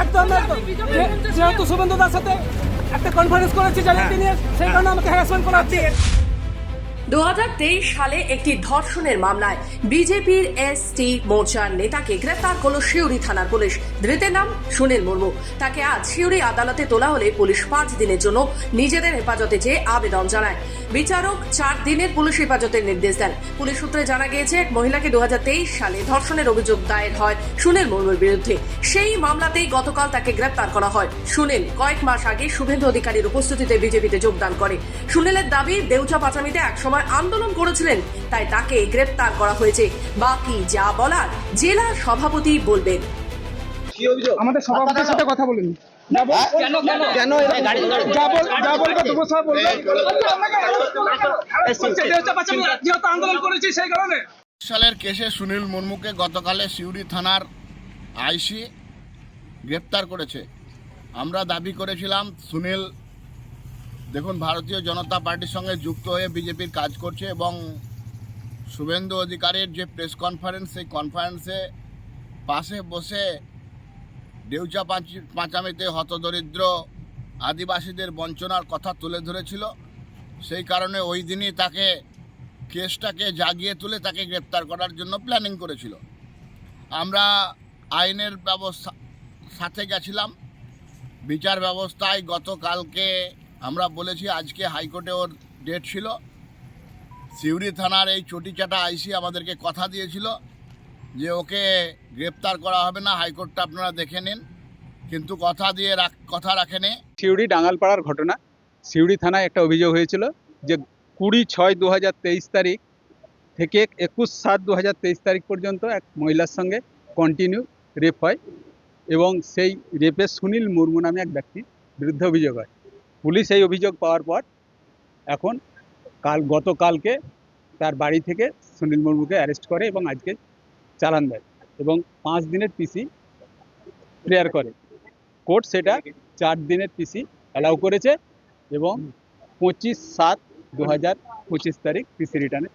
একদম যেহেতু শুভেন্দু দার সাথে একটা কনফারেন্স করেছি জানিয়ে তিনি সেই কারণে আমাকে হ্যারাসমেন্ট করা হচ্ছে। দু হাজার তেইশ সালে একটি ধর্ষণের মামলায় বিজেপির এসটি মোর্চার নেতাকে গ্রেফতার করল শিউরি থানার পুলিশ। ধৃতের নাম সুনীল মুর্মু। তাকে আজ শিউরি আদালতে তোলা হলে পুলিশ পাঁচ দিনের জন্য নিজেদের হেফাজতে চেয়ে আবেদন জানায়। বিচারক চার দিনের পুলিশ হেফাজতের নির্দেশ দেন। পুলিশ সূত্রে জানা গিয়েছে, এক মহিলাকে দুহাজার তেইশ সালে ধর্ষণের অভিযোগ দায়ের হয় সুনীল মুর্মুর বিরুদ্ধে। সেই মামলাতেই গতকাল তাকে গ্রেপ্তার করা হয়। সুনীল কয়েক মাস আগে শুভেন্দু অধিকারীর উপস্থিতিতে বিজেপিতে যোগদান করে। সুনীলের দাবি, দেউচা পাচামিতে একসময় আন্দোলন করেছিলেন তাই তাকে গ্রেপ্তার করা হয়েছে বাকি যা বলার জেলা সভাপতি বলবেন আমাদের সভাপতির সাথে কথা বলুন সালের কেসে সুনীল মুর্মুকে গতকালে সিউড়ি থানার আইসি গ্রেপ্তার করেছে আমরা দাবি করেছিলাম সুনীল দেখুন, ভারতীয় জনতা পার্টির সঙ্গে যুক্ত হয়ে বিজেপির কাজ করছে এবং শুভেন্দু অধিকারীর যে প্রেস কনফারেন্স, সেই কনফারেন্সে পাশে বসে ডেউচা পাঁচি- পাঁচামিতে হতদরিদ্র আদিবাসীদের বঞ্চনার কথা তুলে ধরেছিল। সেই কারণে ওই দিনই তাকে, কেসটাকে জাগিয়ে তুলে তাকে গ্রেপ্তার করার জন্য প্ল্যানিং করেছিল। আমরা আইনের ব্যবস্থা, সাথে গেছিলাম। বিচার ব্যবস্থায় গতকালকে আমরা বলেছি আজকে হাইকোর্টে ওর ডেট ছিল। সিউড়ি থানার এই চটিচাটা আইসি আমাদেরকে কথা দিয়েছিল যে ওকে গ্রেপ্তার করা হবে না, হাইকোর্টটা আপনারা দেখে নিন। কিন্তু কথা দিয়ে রাখ, কথা রাখেনি। সিউড়ি ডাঙ্গালপাড়ার ঘটনা। সিউড়ি থানায় একটা অভিযোগ হয়েছিল যে কুড়ি ছয় দু তারিখ থেকে একুশ সাত দু তারিখ পর্যন্ত এক মহিলার সঙ্গে কন্টিনিউ রেপ হয় এবং সেই রেপে সুনীল মুর্মু নামে এক ব্যক্তির বিরুদ্ধে অভিযোগ হয়। পুলিশ এই অভিযোগ পাওয়ার পর এখন কাল, গতকালকে তার বাড়ি থেকে সুনীল মুর্মুকে অ্যারেস্ট করে এবং আজকে চালান দেয় এবং পাঁচ দিনের পিসি প্রেয়ার করে। কোর্ট সেটা চার দিনের পিসি অ্যালাউ করেছে এবং পঁচিশ সাত দু হাজার পঁচিশ তারিখ পিসি রিটার্নে